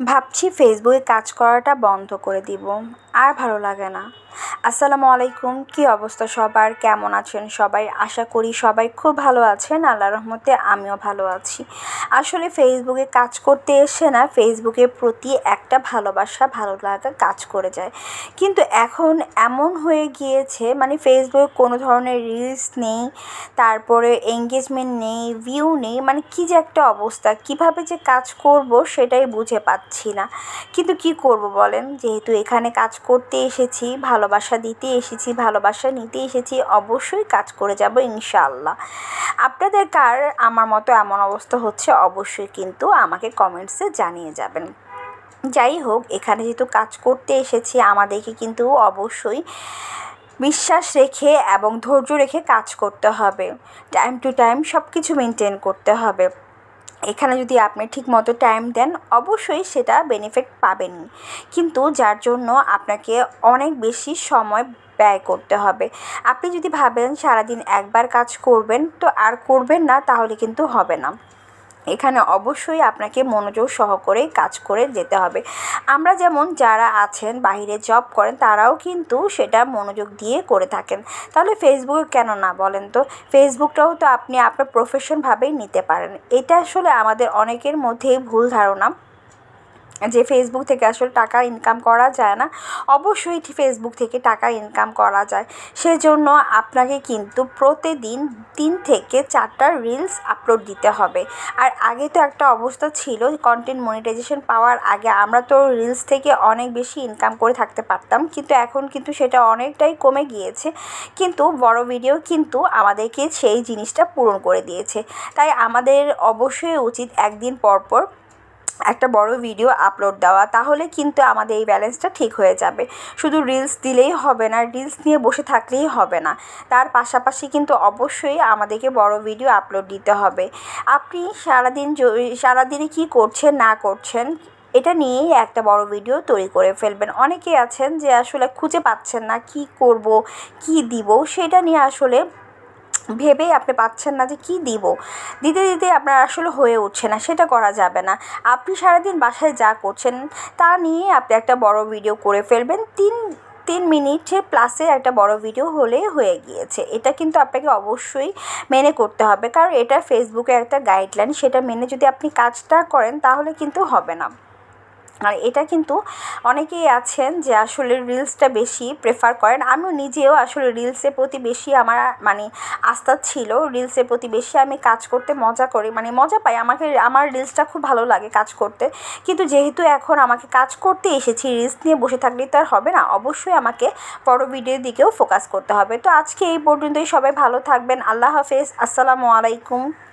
ভাবছি ফেসবুকে কাজ করাটা বন্ধ করে দিব আর ভালো লাগে না। আসসালামু আলাইকুম। কী অবস্থা সবার? কেমন আছেন সবাই? আশা করি সবাই খুব ভালো আছেন। আল্লাহ রহমতে আমিও ভালো আছি। আসলে ফেসবুকে কাজ করতে এসে না ফেসবুকের প্রতি একটা ভালোবাসা, ভালো লাগা কাজ করে যায়। কিন্তু এখন এমন হয়ে গিয়েছে মানে ফেসবুকে কোনো ধরনের রিলস নেই, তারপরে এঙ্গেজমেন্ট নেই ভিউ নেই মানে কী যে একটা অবস্থা, কীভাবে যে কাজ করব সেটাই বুঝে পাচ্ছি না। কিন্তু কি করব বলেন? যেহেতু এখানে কাজ করতে এসেছি, ভালোবাসা দিতে এসেছি, ভালোবাসা নিতে এসেছি, অবশ্যই কাজ করে যাব ইনশাআল্লাহ। আপনাদের কার আমার মতো এমন অবস্থা হচ্ছে অবশ্যই কিন্তু আমাকে কমেন্টসে জানিয়ে যাবেন। যাই হোক, এখানে যেহেতু কাজ করতে এসেছি, আমাদেরকে কিন্তু অবশ্যই বিশ্বাস রেখে এবং ধৈর্য রেখে কাজ করতে হবে। টাইম টু টাইম সব কিছু মেনটেন করতে হবে। এখানে যদি আপনি ঠিক মতো টাইম দেন, অবশ্যই সেটা বেনিফিট পাবেন কিন্তু যার জন্য আপনাকে অনেক বেশি সময় ব্যয় করতে হবে। আপনি যদি ভাবেন সারাদিন একবার কাজ করবেন, তো আর করবেন না, তাহলে কিন্তু হবে না। এখানে অবশ্যই আপনাকে মনোযোগ সহকারে কাজ করে যেতে হবে। আমরা যেমন যারা আছেন, বাহিরে জব করেন, তারাও কিন্তু সেটা মনোযোগ দিয়ে করে থাকেন। তাহলে ফেসবুকে কেন না বলেন তো? ফেসবুকটাও তো আপনি আপনার প্রফেশনভাবেই নিতে পারেন। এটা আসলে আমাদের অনেকের মধ্যেই ভুল ধারণা। যে ফেসবুক থেকে আসলে টাকা ইনকাম করা যায় না, অবশ্যই ফেসবুক থেকে টাকা ইনকাম করা যায়। সেজন্য আপনাকে কিন্তু প্রতিদিন তিন থেকে চারটা রিলস আপলোড দিতে হবে। আর আগে তো একটা অবস্থা ছিল কন্টেন্ট মনিটাইজেশন পাওয়ার আগে আমরা তো রিলস থেকে অনেক বেশি ইনকাম করে থাকতে পারতাম, কিন্তু এখন কিন্তু সেটা অনেকটাই কমে গিয়েছে। কিন্তু বড় ভিডিও কিন্তু আমাদেরকে সেই জিনিসটা পূরণ করে দিয়েছে। তাই আমাদের অবশ্যই উচিত একদিন পর পর একটা বড় ভিডিও আপলোড দেওয়া, তাহলে কিন্তু আমাদের এই ব্যালেন্সটা ঠিক হয়ে যাবে। শুধু রিলস দিলেই হবে না রিলস নিয়ে বসে থাকলেই হবে না। তার পাশাপাশি কিন্তু অবশ্যই আমাদেরকে বড় ভিডিও আপলোড দিতে হবে। আপনি সারাদিন সারাদিনে কী করছেন, না করছেন, এটা নিয়েই একটা বড় ভিডিও তৈরি করে ফেলবেন। অনেকেই আছেন যে আসলে খুঁজে পাচ্ছেন না কি করব, কি দিব, সেটা নিয়ে আসলে ভেবেই আপনি পাচ্ছেন না যে কী দিব। দিতে দিতে আপনার আসলে হয়ে উঠছে না, সেটা করা যাবে না। আপনি সারাদিন বাসায় যা করছেন, তা নিয়ে আপনি একটা বড় ভিডিও করে ফেলবেন। তিন তিন মিনিটের প্লাসে একটা বড় ভিডিও হলে হয়ে গিয়েছে। এটা কিন্তু আপনাকে অবশ্যই মেনে করতে হবে। কারণ এটা ফেসবুকে একটা গাইডলাইন সেটা মেনে যদি আপনি কাজটা করেন, তাহলে কিন্তু হবে না। আর এটা কিন্তু অনেকেই আছেন যে আসলে রিলসটা বেশি প্রেফার করেন। আমিও নিজেও আসলে রিলসের প্রতি বেশি আমার মানে আস্থা ছিল। রিলসের প্রতি বেশি আমি কাজ করতে মজা করি। মানে মজা পাই। আমাকে, আমার রিলসটা খুব ভালো লাগে কাজ করতে। কিন্তু যেহেতু এখন আমাকে কাজ করতে এসেছি রিলস নিয়ে বসে থাকলে তো আর হবে না। অবশ্যই আমাকে বড় ভিডিওর দিকেও ফোকাস করতে হবে। তো আজকে এই পর্যন্তই। সবাই ভালো থাকবেন। আল্লাহ হাফেজ। আসসালামু আলাইকুম।